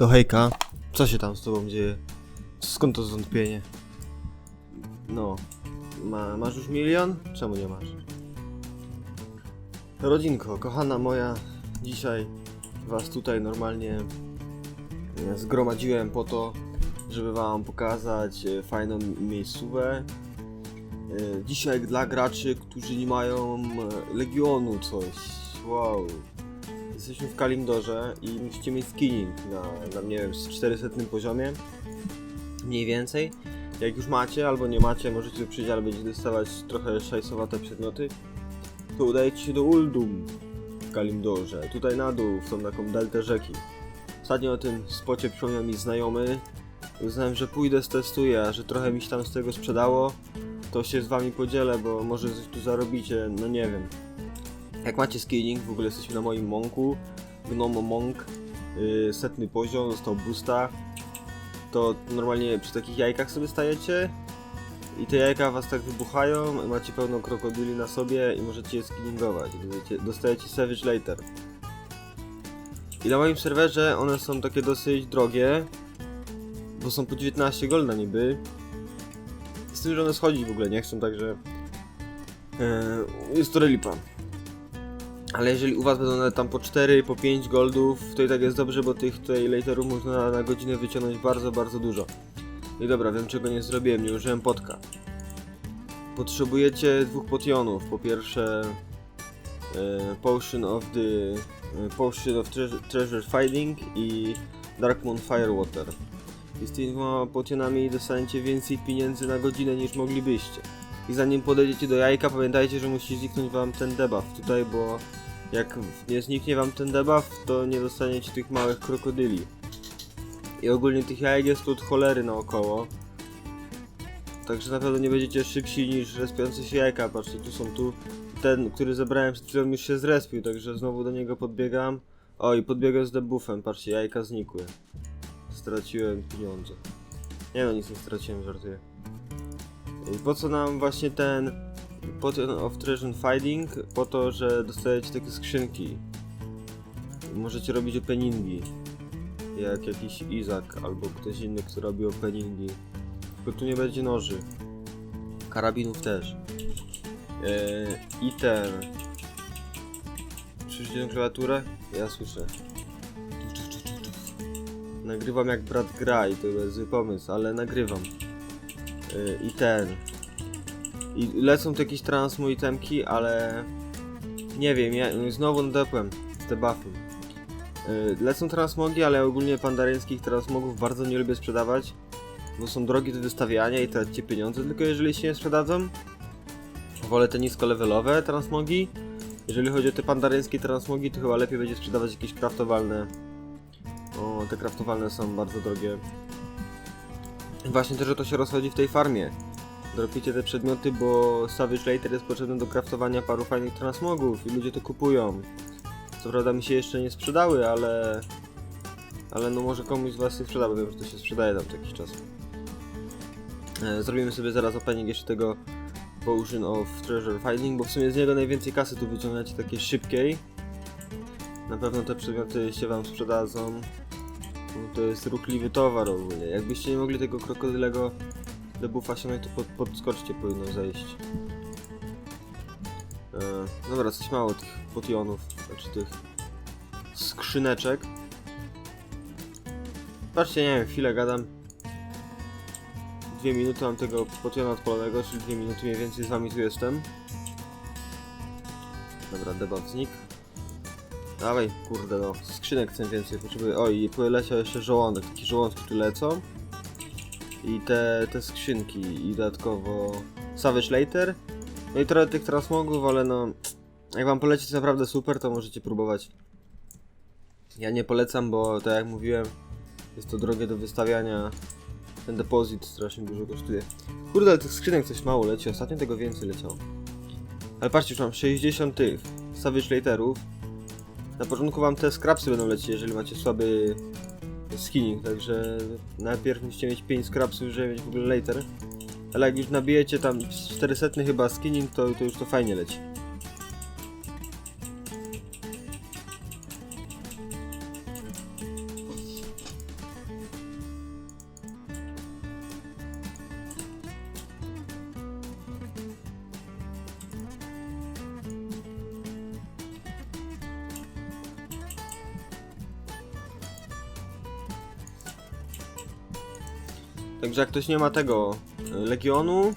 To hejka, co się tam z tobą dzieje? Skąd to zwątpienie? No, ma, masz już milion? Czemu nie masz? Rodzinko, kochana moja, dzisiaj was tutaj normalnie e, zgromadziłem po to, żeby wam pokazać e, fajną miejscówę. E, Dzisiaj dla graczy, którzy nie mają Legionu coś. Wow. Jesteśmy w Kalimdorze i musicie mieć skinning na, na nie wiem, z 400 poziomie. Mniej więcej. Jak już macie albo nie macie, możecie przyjść, ale będziecie dostawać trochę szajsowate przedmioty. To udajecie się do Uldum w Kalimdorze. Tutaj na dół, w tą taką deltę rzeki. Ostatnio o tym spocie przypomniał mi znajomy. Uznałem, że pójdę, stestuję, a że trochę mi się tam z tego sprzedało, to się z wami podzielę, bo może coś tu zarobicie, no nie wiem. Jak macie skinning, w ogóle jesteśmy na moim monku, Gnomo Monk, yy, setny poziom, dostał boosta, to normalnie przy takich jajkach sobie stajecie i te jajka was tak wybuchają, macie pełno krokodyli na sobie i możecie je dostajecie, dostajecie Savage Later. I na moim serwerze one są takie dosyć drogie, bo są po 19 golda niby. Z tym, że one schodzić w ogóle nie chcą, także yy, jest to relipa. Ale jeżeli u was będą tam po 4, po 5 goldów, to i tak jest dobrze, bo tych tutaj laterów można na, godzinę wyciągnąć bardzo, bardzo dużo. I dobra, wiem czego nie zrobiłem, nie użyłem potka. Potrzebujecie dwóch potionów. Po pierwsze e, Potion of the e, Potion of treasure, treasure Finding i Dark Moon Firewater. I z tymi dwoma potionami dostaniecie więcej pieniędzy na godzinę niż moglibyście. I zanim podejdziecie do jajka, pamiętajcie, że musi zniknąć wam ten debuff tutaj, bo jak nie zniknie wam ten debuff, to nie dostaniecie tych małych krokodyli. I ogólnie tych jajek jest tu od cholery naokoło. Także na pewno nie będziecie szybsi niż respiące się jajka. Patrzcie, tu są tu. Ten, który zebrałem przed chwilą już się zrespił, także znowu do niego podbiegam. O, i podbiegam z debuffem, patrzcie, jajka znikły. Straciłem pieniądze. Nie no, nic nie straciłem, żartuję. I po co nam właśnie ten Potion of Treasure Finding? Po to, że dostajecie takie skrzynki. Możecie robić openingi. Jak jakiś Izak albo ktoś inny, kto robi openingi. Tylko tu nie będzie noży. Karabinów też. Eee, I ten. Słyszycie tę klawiaturę? Ja słyszę. Nagrywam jak brat gra i to jest zły pomysł, ale nagrywam. Yy, I ten. I lecą tu jakieś transmu itemki, ale... Nie wiem, ja znowu nadepłem te buffy. Yy, lecą transmogi, ale ogólnie pandaryńskich transmogów bardzo nie lubię sprzedawać. Bo są drogie do wystawiania i tracicie pieniądze, tylko jeżeli się nie sprzedadzą. Wolę te niskolevelowe transmogi. Jeżeli chodzi o te pandaryńskie transmogi, to chyba lepiej będzie sprzedawać jakieś kraftowalne. O, te kraftowalne są bardzo drogie. Właśnie też o to się rozchodzi w tej farmie. Dropicie te przedmioty, bo Savage Later jest potrzebny do craftowania paru fajnych transmogów i ludzie to kupują. Co prawda mi się jeszcze nie sprzedały, ale... Ale no może komuś z was się sprzeda, bo wiem, że to się sprzedaje tam co jakiś czas. E, Zrobimy sobie zaraz opening jeszcze tego Potion of Treasure Finding, bo w sumie z niego najwięcej kasy tu wyciągacie takiej szybkiej. Na pewno te przedmioty się wam sprzedadzą. No To jest ruchliwy towar ogólnie. Jakbyście nie mogli tego krokodylego debuffa ściągnąć, to pod, podskoczcie powinno zejść. E, dobra, coś mało tych potionów, znaczy tych skrzyneczek. Patrzcie, nie wiem, chwilę gadam. Dwie minuty mam tego potiona odpalonego, czyli dwie minuty mniej więcej z wami tu jestem. Dobra, debuff znikł. Dawaj, kurde no, skrzynek chcę więcej, potrzebuję. O, i poleciał jeszcze żołądek, takie żołądki tu lecą. I te, te skrzynki, i dodatkowo Savage Later. No i trochę tych transmogów, ale no, jak wam poleci naprawdę super, to możecie próbować. Ja nie polecam, bo tak jak mówiłem, jest to drogie do wystawiania. Ten depozyt strasznie dużo kosztuje. Kurde, ale tych skrzynek coś mało leci, ostatnio tego więcej leciało. Ale patrzcie, już mam 60 tych Savage Laterów. Na początku wam te scrapsy będą lecieć, jeżeli macie słaby skinning, także najpierw musicie mieć 5 scrapsów, żeby mieć w ogóle later. Ale jak już nabijecie tam 400 chyba skinning, to, to już to fajnie leci. Także jak ktoś nie ma tego e, Legionu,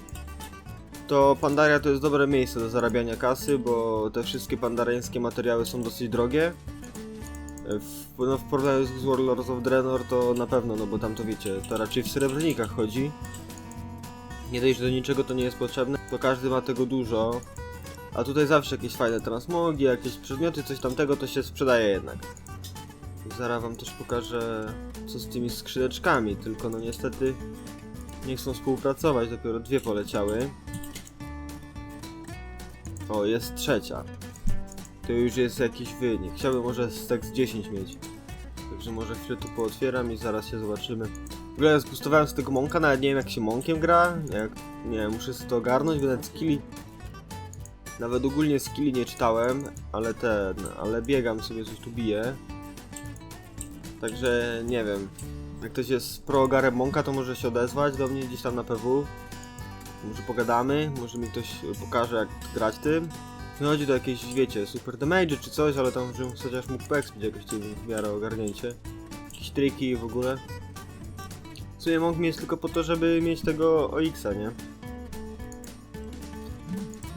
to Pandaria to jest dobre miejsce do zarabiania kasy, bo te wszystkie pandariańskie materiały są dosyć drogie. E, W, no, w porównaniu z Warlords of Draenor to na pewno, no bo tam to wiecie, to raczej w srebrnikach chodzi. Nie dość, że do niczego to nie jest potrzebne, to każdy ma tego dużo. A tutaj zawsze jakieś fajne transmogi, jakieś przedmioty, coś tamtego to się sprzedaje jednak. Zaraz wam też pokażę co z tymi skrzydeczkami, tylko no niestety nie chcą współpracować, dopiero dwie poleciały. O, jest trzecia. To już jest jakiś wynik. Chciałbym może z tak z 10 mieć. Także może chwilę tu pootwieram i zaraz się zobaczymy. W ogóle spustowałem z tego mąka, nawet nie wiem jak się mąkiem gra. Jak, nie wiem, muszę sobie to ogarnąć, bo nawet skilli... Nawet ogólnie skilli nie czytałem, ale ten, ale biegam sobie, coś tu biję. Także nie wiem. Jak ktoś jest pro ogarem mąka, to może się odezwać do mnie gdzieś tam na PW. Może pogadamy, może mi ktoś pokaże jak grać tym. Nie chodzi do jakiejś, wiecie, super damage czy coś, ale tam, żebym chociaż mógł poekspić jakoś tym w miarę ogarnięcie. Jakieś triki w ogóle. W sumie mi jest tylko po to, żeby mieć tego OX-a, nie?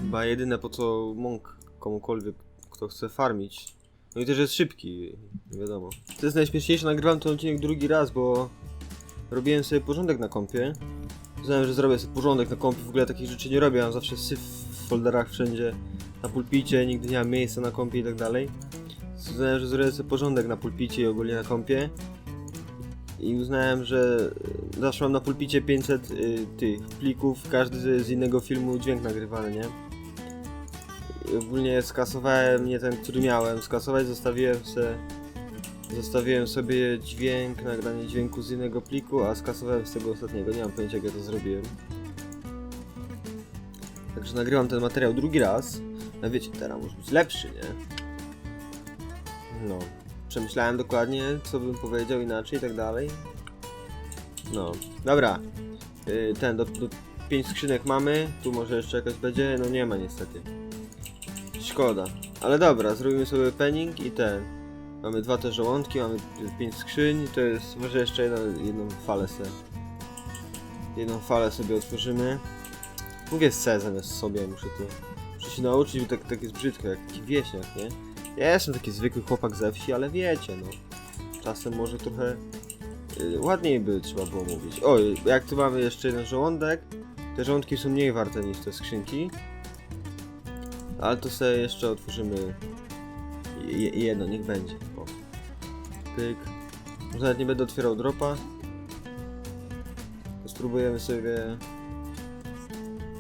Chyba jedyne po co Monk komukolwiek, kto chce farmić. No i też jest szybki, wiadomo. To jest najśmieszniejsze, nagrywam ten odcinek drugi raz, bo robiłem sobie porządek na kompie. Znałem, że zrobię sobie porządek na kompie, w ogóle takich rzeczy nie robię, mam zawsze syf w folderach wszędzie, na pulpicie, nigdy nie mam miejsca na kompie i tak dalej. Uznałem, że zrobię sobie porządek na pulpicie i ogólnie na kompie. I uznałem, że y, zawsze mam na pulpicie 500 y, tych plików, każdy z, z innego filmu dźwięk nagrywany, nie? Ogólnie skasowałem nie ten, który miałem, skasować zostawiłem se Zostawiłem sobie dźwięk, nagranie dźwięku z innego pliku, a skasowałem z tego ostatniego. Nie mam pojęcia jak ja to zrobiłem. Także nagrywam ten materiał drugi raz. No wiecie, teraz może być lepszy, nie? No. Przemyślałem dokładnie, co bym powiedział inaczej i tak dalej. No. Dobra. Yy, ten, do, do 5 skrzynek mamy. Tu może jeszcze jakaś będzie. No nie ma niestety. Szkoda. Ale dobra, zrobimy sobie penning i ten. Mamy dwa te żołądki, mamy pięć skrzyń, to jest może jeszcze jedną, jedną falę sobie. Jedną falę sobie otworzymy. Mówię se zamiast sobie, muszę to muszę się nauczyć, bo tak, tak jest brzydko, jak taki wieśniak, nie? Ja jestem taki zwykły chłopak ze wsi, ale wiecie, no. Czasem może trochę y, ładniej by trzeba było mówić. Oj, jak tu mamy jeszcze jeden żołądek, te żołądki są mniej warte niż te skrzynki. Ale to sobie jeszcze otworzymy Je- jedno, niech będzie. O. Pyk. Może nawet nie będę otwierał dropa. Spróbujemy sobie...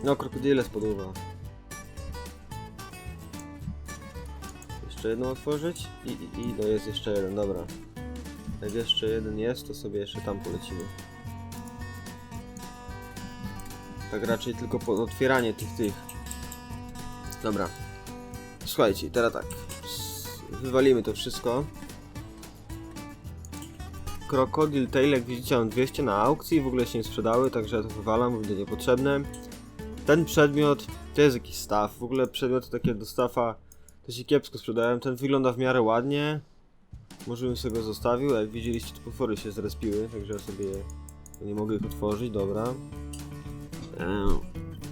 No, krokodyle spodóba. Jeszcze jedną otworzyć i, i, i no jest jeszcze jeden, dobra. Jak jeszcze jeden jest, to sobie jeszcze tam polecimy. Tak raczej tylko po otwieranie tych tych. Dobra. Słuchajcie, teraz tak. Wywalimy to wszystko. Krokodyl Tail, jak widzicie, mam 200 na aukcji, w ogóle się nie sprzedały, także ja to wywalam, bo będzie niepotrzebne. Ten przedmiot to jest jakiś staw, w ogóle przedmioty takie do stafa to się kiepsko sprzedałem. Ten wygląda w miarę ładnie. Może bym sobie go zostawił, jak widzieliście, to potwory się zrespiły, także ja sobie nie mogę ich otworzyć, dobra.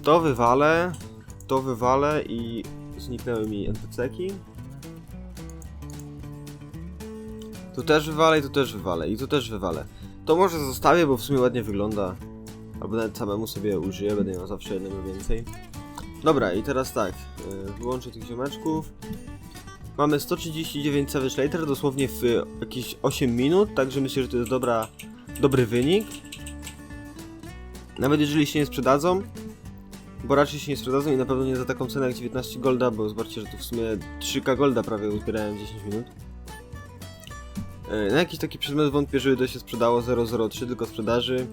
To wywalę, to wywalę i zniknęły mi NPC-ki. Tu też wywalę i tu też wywalę i tu też wywalę. To może zostawię, bo w sumie ładnie wygląda. Albo nawet samemu sobie użyję, będę miał zawsze jednego więcej. Dobra, i teraz tak, yy, wyłączę tych ziomeczków. Mamy 139 Savage Later dosłownie w y, jakieś 8 minut, także myślę, że to jest dobra, dobry wynik. Nawet jeżeli się nie sprzedadzą, bo raczej się nie sprzedadzą i na pewno nie za taką cenę jak 19 golda, bo zobaczcie, że tu w sumie 3k golda prawie uzbierałem w 10 minut. E, Na jakiś taki przedmiot wątpię, żeby to się sprzedało 003 tylko sprzedaży.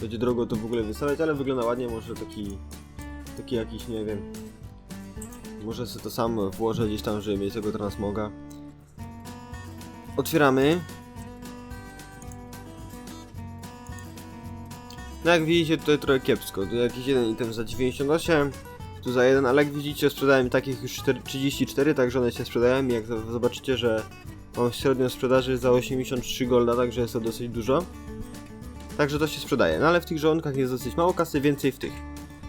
Będzie drogo to w ogóle wystawiać, ale wygląda ładnie, może taki, taki jakiś, nie wiem. Może sobie to sam włożę gdzieś tam, żeby mieć tego transmoga. Otwieramy. No jak widzicie tutaj trochę kiepsko, tu jakiś jeden item za 98, tu za jeden, ale jak widzicie sprzedałem takich już 4, 34, także one się sprzedają i jak zobaczycie, że mam średnią sprzedaży za 83 golda, także jest to dosyć dużo. Także to się sprzedaje. No ale w tych żołądkach jest dosyć mało kasy, więcej w tych.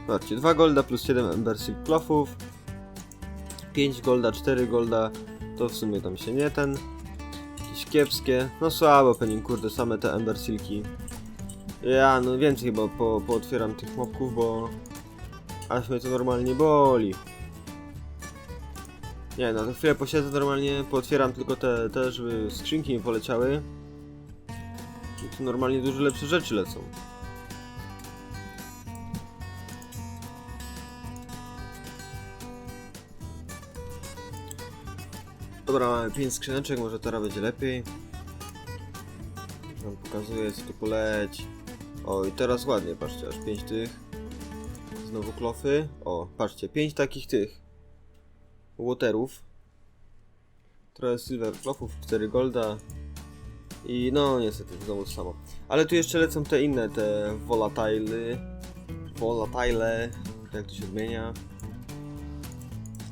Zobaczcie, 2 golda plus 7 Ember Silk Clothów. 5 golda, 4 golda. To w sumie tam się nie ten. Jakieś kiepskie. No słabo pewnie, kurde, same te Ember Silki. Ja, no więcej chyba po, pootwieram tych mobków, bo... Aż mnie to normalnie boli. Nie no, to chwilę posiedzę normalnie, pootwieram tylko te, te, żeby skrzynki mi poleciały. I tu normalnie dużo lepsze rzeczy lecą. Dobra, mamy 5 skrzyneczek, może teraz będzie lepiej. Wam pokazuję, co tu poleci. O, i teraz ładnie, patrzcie, aż 5 tych. Znowu klofy. O, patrzcie, 5 takich tych. Waterów. Trochę silver klofów, 4 golda. I no, niestety, znowu to samo. Ale tu jeszcze lecą te inne, te volatile. Volatile, jak to się odmienia.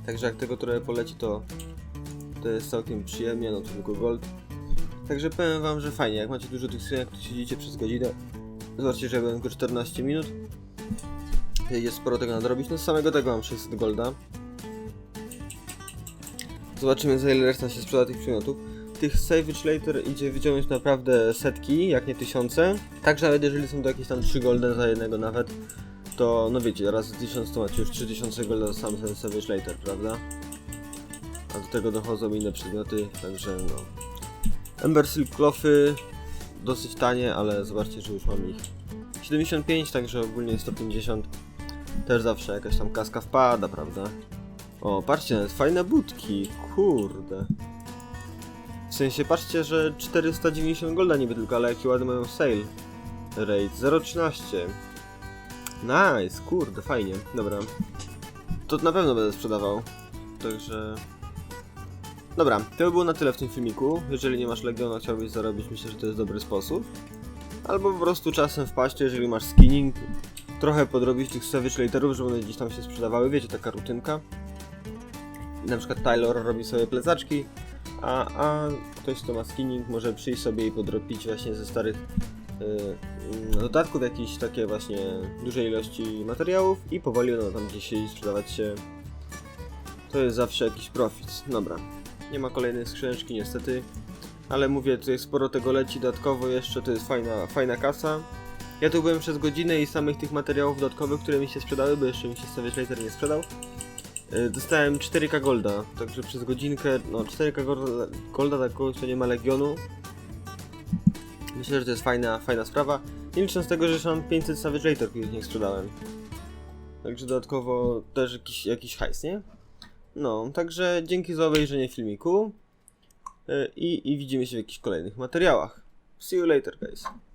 Także jak tego trochę poleci, to to jest całkiem przyjemnie, no to tylko gold. Także powiem wam, że fajnie, jak macie dużo tych skrzynek, to siedzicie przez godzinę. Zobaczcie, że ja tylko 14 minut. Idzie sporo tego nadrobić, no z samego tego mam 600 golda. Zobaczymy za ile reszta się sprzeda tych przedmiotów. Tych Savage Later idzie wyciągnąć naprawdę setki, jak nie tysiące. Także nawet jeżeli są to jakieś tam 3 golda za jednego nawet, to no wiecie, raz 1000 to macie już 3000 golda za sam ten Savage Later, prawda? A do tego dochodzą inne przedmioty, także no. Ember Silk Clothy dosyć tanie, ale zobaczcie, że już mam ich 75, także ogólnie 150. Też zawsze jakaś tam kaska wpada, prawda? O, patrzcie, nawet fajne budki, kurde. W sensie, patrzcie, że 490 golda niby tylko, ale jaki ładny mają sale. Rate 0,13. Nice, kurde, fajnie, dobra. To na pewno będę sprzedawał, także... Dobra, to by było na tyle w tym filmiku. Jeżeli nie masz Legiona, chciałbyś zarobić, myślę, że to jest dobry sposób. Albo po prostu czasem wpaść, jeżeli masz skinning, trochę podrobić tych Savage Laterów, żeby one gdzieś tam się sprzedawały. Wiecie, taka rutynka. Na przykład Taylor robi sobie plecaczki, a, a ktoś, kto ma skinning, może przyjść sobie i podrobić właśnie ze starych yy, dodatków jakieś takie właśnie dużej ilości materiałów i powoli no tam gdzieś sprzedawać się. To jest zawsze jakiś profit. Dobra. Nie ma kolejnej skrzyneczki niestety. Ale mówię, tutaj sporo tego leci dodatkowo jeszcze, to jest fajna, fajna kasa. Ja tu byłem przez godzinę i samych tych materiałów dodatkowych, które mi się sprzedały, bo jeszcze mi się Savage Later nie sprzedał. yy, Dostałem 4K Golda, także przez godzinkę, no 4K Golda, golda kogoś, kto nie ma Legionu. Myślę, że to jest fajna, fajna sprawa. Nie licząc tego, że jeszcze mam 500 Savage Later, których nie sprzedałem. Także dodatkowo też jakiś, jakiś hajs, nie? No, także dzięki za obejrzenie filmiku yy, i, i widzimy się w jakichś kolejnych materiałach. See you later, guys.